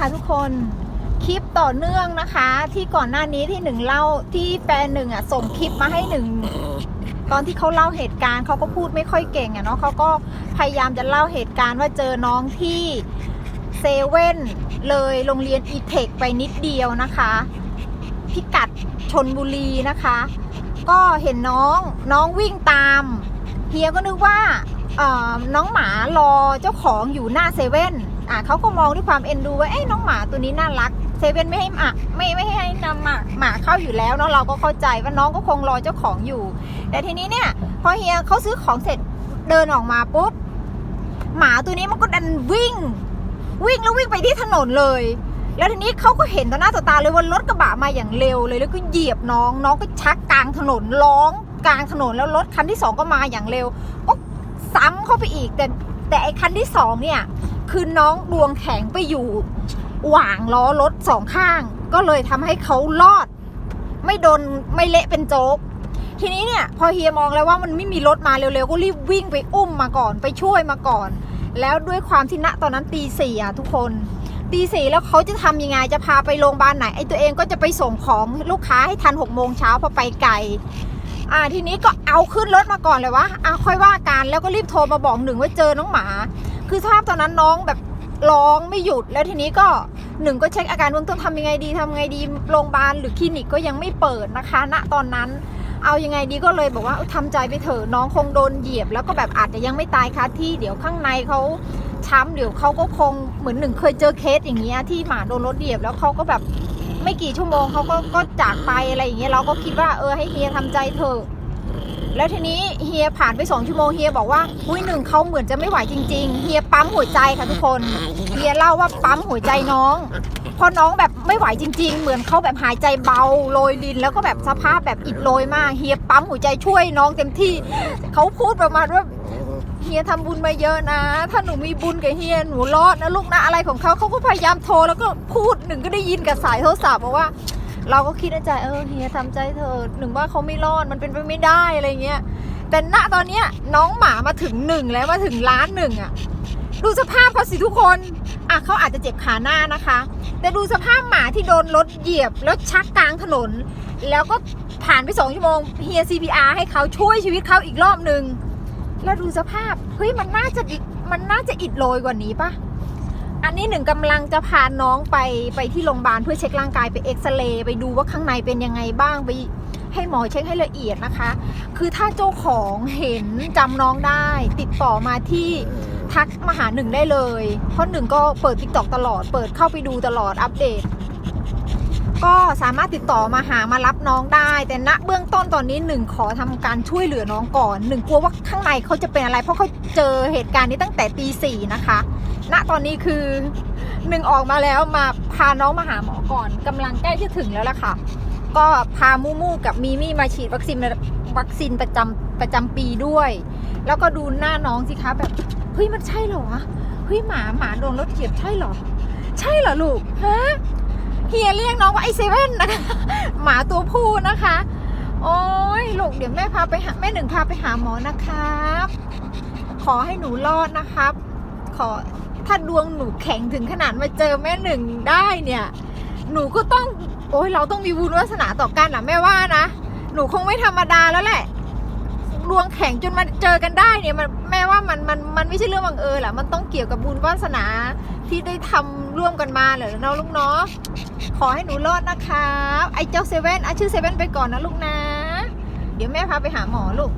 ค่ะทุกคนคลิปต่อเนื่องนะคะ ที่ก่อนหน้านี้ที่หนึ่งเล่าที่แฟนหนึ่งอะส่งคลิปมาให้หนึ่งตอนที่เขาเล่าเหตุการณ์เขาก็พูดไม่ค่อยเก่งอะเนาะเขาก็พยายามจะเล่าเหตุการณ์ว่าเจอน้องที่เซเว่นเลยโรงเรียนอีเทคไปนิดเดียวนะคะ พิกัดชนบุรีนะคะ ก็เห็นน้องน้องวิ่งตามเฮียก็นึกว่าน้องหมารอเจ้าของอยู่หน้าเซเว่น อะเขาก็มองด้วยความเอ็นดูว่าเอ้ยน้องหมาตัวนี้น่ารักเซเว่นไม่ให้หมาไม่ไม่ให้นำหมาหมาเข้าอยู่แล้วเนาะเราก็เข้าใจว่าน้องก็คงรอเจ้าของอยู่ แต่ทีนี้เนี่ย พอเฮียเขาซื้อของเสร็จเดินออกมาปุ๊บหมาตัวนี้มันก็ดันวิ่ง วิ่งแล้ววิ่งไปที่ถนนเลย แล้วทีนี้เขาก็เห็นต่อหน้าต่อตาเลยว่ารถกระบะมาอย่างเร็วเลยแล้วก็เหยียบน้องน้องก็ชักกลางถนนร้องกลางถนนแล้วรถคันที่สองก็มาอย่างเร็วก็ซ้ำเข้าไปอีกแต่แต่ไอ้คันที่สองเนี่ย คือน้องดวงแข็งไปอยู่หว่างล้อรถสองข้าง ก็เลยทำให้เขารอด ไม่โดนไม่เละเป็นโจ๊กทีนี้เนี่ยพอเฮียมองแล้วว่ามันไม่มีรถมาเร็วๆ ก็รีบวิ่งไปอุ้มมาก่อนไปช่วยมาก่อน แล้วด้วยความที่ณตอนนั้นตีสี่อะทุกคนตีสี่แล้วเขาจะทำยังไงจะพาไปโรงพยาบาลไหนไอ้ตัวเองก็จะไปส่งของลูกค้าให้ทันหกโมงเช้าพอไปไกลอ่าทีนี้ก็เอาขึ้นรถมาก่อนเลยวะอะค่อยว่ากันแล้วก็รีบโทรมาบอกหนึ่งว่าเจอน้องหมา คือสภาพตอนนั้นน้องแบบร้องไม่หยุดแล้วทีนี้ก็หนึ่งก็เช็คอาการเบื้องต้นทำยังไงดีทำยังไงดีโรงพยาบาลหรือคลินิกก็ยังไม่เปิดนะคะ ณตอนนั้น เอายังไงดีก็เลยบอกว่าเออทำใจไปเถอะน้องคงโดนเหยียบ แล้วก็แบบอาจจะยังไม่ตายคาที่เดี๋ยวข้างในเขาช้ำเดี๋ยวเขาก็คงเหมือนหนึ่งเคยเจอเคสอย่างเงี้ยที่หมาโดนรถเหยียบแล้วเขาก็แบบไม่กี่ชั่วโมงเขาก็ก็จากไปอะไรอย่างเงี้ยเราก็คิดว่าเออให้เฮียทำใจเถอะ แล้วทีนี้เฮียผ่านไปสองชั่วโมงเฮียบอกว่าอุ้ยหนึ่งเขาเหมือนจะไม่ไหวจริง ๆ เฮียปั๊มหัวใจค่ะทุกคนเฮียเล่าว่าปั๊มหัวใจน้องพอน้องแบบไม่ไหวจริง ๆ เหมือนเขาแบบหายใจเบาโรยลิน แล้วก็แบบสภาพแบบอิดโรยมากเฮียปั๊มหัวใจช่วยน้องเต็มที่เขาพูดประมาณว่าเฮียทำบุญมาเยอะนะ ถ้าหนูมีบุญกับเฮียหนูรอดนะลูกนะอะไรของเขาเขาก็พยายามโทรแล้วก็พูดหนึ่งก็ได้ยินกับสายโทรศัพท์บอกว่า เราก็คิดในใจเออเฮียทำใจเถอหนึ่งว่าเขาไม่รอดมันเป็นไปไม่ได้อะไรเงี้ยแต่ณตอนเนี้ยน้องหมามาถึงหนึ่งแล้วมาถึงล้านหนึ่งอะดูสภาพเขาสิทุกคนอะเขาอาจจะเจ็บขาหน้านะคะ แต่ดูสภาพหมาที่โดนรถเหยียบแล้วชักกลางถนน แล้วก็ผ่านไปสองชั่วโมงเฮีย CPR ให้เขาช่วยชีวิตเขาอีกรอบหนึ่งแล้วดูสภาพเฮ้ยมันน่าจะมันน่าจะอิดโรยกว่านี้ปะ อันนี้หนึ่งกำลังจะพาน้องไปไปที่โรงพยาบาลเพื่อเช็คร่างกายไปเอ็กซเรย์ไปดูว่าข้างในเป็นยังไงบ้างไปให้หมอเช็คให้ละเอียดนะคะ คือถ้าเจ้าของเห็นจำน้องได้ ติดต่อมาที่ทักมาหาหนึ่งได้เลย เพราะหนึ่งก็เปิดทิกตอกตลอด เปิดเข้าไปดูตลอดอัปเดต ก็สามารถติดต่อมาหามารับน้องได้ แต่ณเบื้องต้นตอนนี้หนึ่งขอทำการช่วยเหลือน้องก่อนหนึ่งกลัวว่าข้างในเขาจะเป็นอะไร เพราะเขาเจอเหตุการณ์นี้ตั้งแต่ตีสี่นะคะ ณตอนนี้คือหนึ่งออกมาแล้วมาพาน้องมาหาหมอก่อนกำลังใกล้จะถึงแล้วล่ะค่ะ ก็พามูมูกับมีมี่มาฉีดวัคซีนวัคซีนประจำประจำปีด้วย แล้วก็ดูหน้าน้องสิคะแบบเฮ้ยมันใช่เหรอวะเฮ้ยหมาหมาโดนรถเหยียบใช่เหรอ ใช่เหรอลูกฮะ เฮียเรียกน้องว่าไอเซเว่นนะคะ หมาตัวผู้นะคะ โอ้ยลูกเดี๋ยวแม่พาไปหาแม่หนึ่งพาไปหาหมอนะครับ ขอให้หนูรอดนะครับ ขอถ้าดวงหนูแข็งถึงขนาดมาเจอแม่หนึ่งได้เนี่ย หนูก็ต้อง โอ้ยเราต้องมีบุญวาสนาต่อกันนะแม่ว่านะ หนูคงไม่ธรรมดาแล้วแหละ ดวงแข็งจนมาเจอกันได้เนี่ยมันแม่ว่ามันมันมันไม่ใช่เรื่องบังเอิญแหละมันต้องเกี่ยวกับบุญวาสนาที่ได้ทำร่วมกันมาเหรอเนาะลูกเนาะขอให้หนูรอดนะคะไอ้เจ้าเซเว่นอะชื่อเซเว่นไปก่อนนะลูกนะ เดี๋ยวแม่พาไปหาหมอลูก